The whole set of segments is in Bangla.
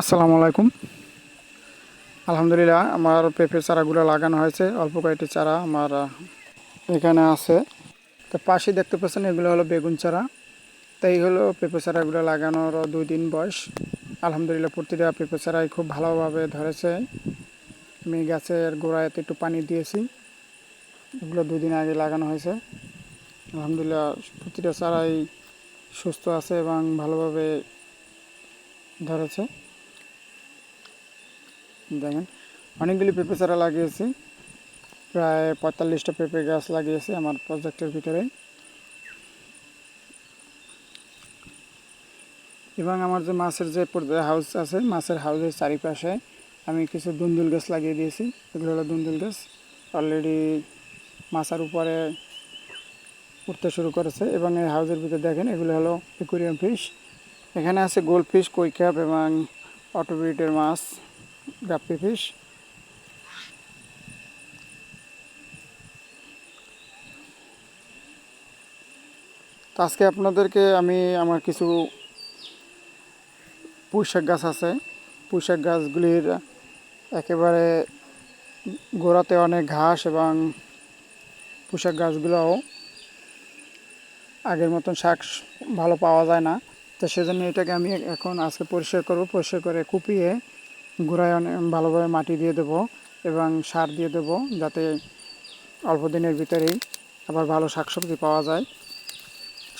আসসালামু আলাইকুম। আলহামদুলিল্লাহ, আমার পেঁপে চারাগুলো লাগানো হয়েছে। অল্প কয়েকটি চারা আমার এখানে আছে। তো পাশে দেখতে পাচ্ছেন, এগুলো হলো বেগুন চারা। তাই হলো পেঁপে চারাগুলো লাগানোর দুই দিন বয়স। আলহামদুলিল্লাহ, প্রতিটা পেঁপে চারাই খুব ভালোভাবে ধরেছে। আমি গাছের গোড়ায় একটু পানি দিয়েছি। এগুলো দুই দিন আগে লাগানো হয়েছে। আলহামদুলিল্লাহ, প্রতিটা চারাই সুস্থ আছে এবং ভালোভাবে ধরেছে। দেখেন। অনেকগুলি পেঁপে চারা লাগিয়েছি। প্রায় পঁয়তাল্লিশটা পেঁপে গাছ লাগিয়েছি আমার প্রজেক্টের ভিতরে। এবং আমার যে মাছের যে হাউস আছে, মাছের হাউসের চারিপাশে আমি কিছু দুন্দুল গাছ লাগিয়ে দিয়েছি। এগুলো হলো দুন্দুল গাছ। অলরেডি মাছের উপরে উঠতে শুরু করেছে। এবং এই হাউসের ভিতরে দেখেন, এগুলো হলো একুরিয়াম ফিশ এখানে আছে গোল্ড ফিশ কৈক্যাপ এবং অটোবিটের মাছ। ফিশ তো আজকে আপনাদেরকে আমি আমার কিছু পুঁইশাক গাছ আছে। পুঁইশাক গাছগুলির একেবারে গোড়াতে অনেক ঘাস এবং পুঁইশাক গাছগুলোও আগের মতন শাক ভালো পাওয়া যায় না। তো সেজন্য এটাকে আমি এখন আজকে পরিষ্কার করব। পরিষ্কার করে কুপিয়ে গোড়ায় ভালোভাবে মাটি দিয়ে দেবো এবং সার দিয়ে দেবো যাতে অল্প দিনের ভিতরেই আবার ভালো শাকসবজি পাওয়া যায়।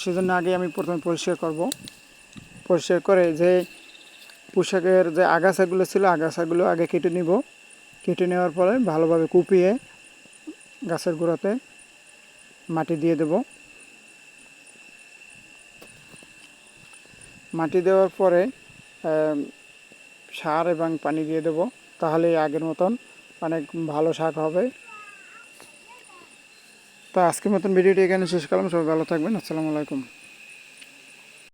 সেজন্য আগে আমি প্রথমে পরিষ্কার করব। পরিষ্কার করে যে পোশাকের যে আগাছাগুলো ছিল, আগাছাগুলো আগে কেটে নিব। কেটে নেওয়ার পরে ভালোভাবে কুপিয়ে গাছের গোড়াতে মাটি দিয়ে দেব। মাটি দেওয়ার পরে সার এবং পানি দিয়ে দেব তাহলে আগের মতন অনেক ভালো শাক হবে। তো আজকের মতন ভিডিওটি এখানে শেষ করলাম, সবাই ভালো থাকবেন, আসসালামু আলাইকুম।